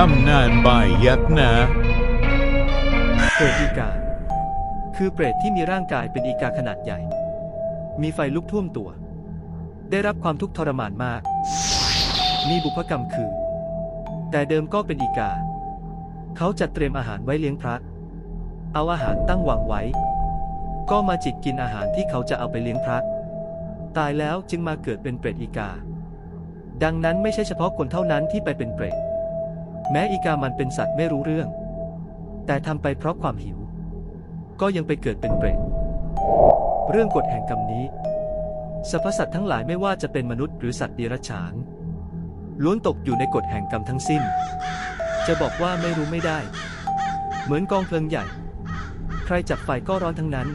ตำนานบายยักษ์นะ เปรตอีกา คือเปรตที่มีร่างกายเป็นอีกาขนาดใหญ่ มีไฟลุกท่วมตัว ได้รับความทุกข์ทรมานมาก มีบุพกรรมคือ แต่เดิมก็เป็นอีกา เขาจัดเตรียมอาหารไว้เลี้ยงพระ เอาอาหารตั้งวางไว้ ก็มาจิกกินอาหารที่เขาจะเอาไปเลี้ยงพระ ตายแล้วจึงมาเกิดเป็นเปรตอีกา ดังนั้นไม่ใช่เฉพาะคนเท่านั้นที่ไปเป็นเปรต แม้อีกามันเป็นสัตว์ไม่รู้เรื่อง แต่ทำไปเพราะความหิว ก็ยังไปเกิดเป็นเปรตเรื่องกฎแห่งกรรมนี้สรรพสัตว์ทั้งหลายไม่ว่าจะเป็นมนุษย์หรือสัตว์เดรัจฉานล้วนตกอยู่ในกฎแห่งกรรมทั้งสิ้น จะบอกว่าไม่รู้ไม่ได้ เหมือนกองเพลิงใหญ่ ใครจับไฟก็ร้อนทั้งนั้น